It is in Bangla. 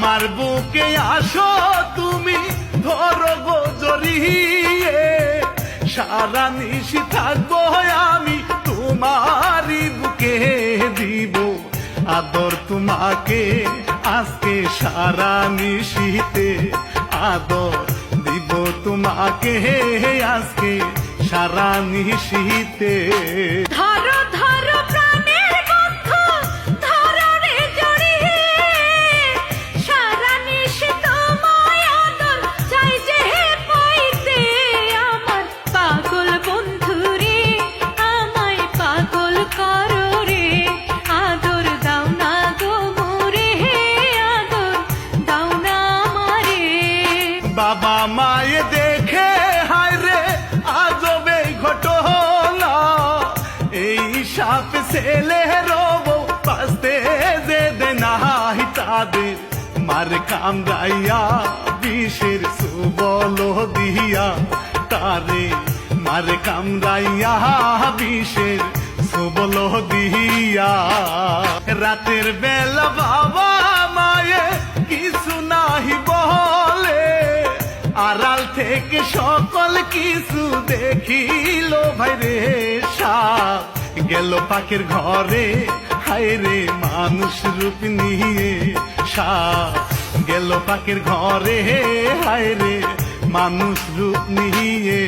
আমার বুকে আসো তুমি, ধরো গো জড়িয়ে। সারা নিশি থাকব আমি, তোমারই বুকে দিব আদর তোমাকে। আজকে সারা নিশিতে আদর দিব তোমাকে। আজকে সারা নিশিতে। বাবা মায়ে দেখে, হায় রে আজবে ঘটনা এই সাপ ছেলে রব, বাঁচতে যে দেনাই তাদের। মার কামড়াইয়া বিষের সুবল দিয়া তারে। মার কামড়াইয়া বিষের সুবল দিয়া। রাতের বেলা বাবা আড়াল থেকে সকল কিছু দেখিল, ভাই রে সাপ, গেল পাখির ঘরে, হায় রে মানুষ রূপ নিয়ে সাপ, গেল পাখির ঘরে, হায় রে মানুষ রূপ নিয়ে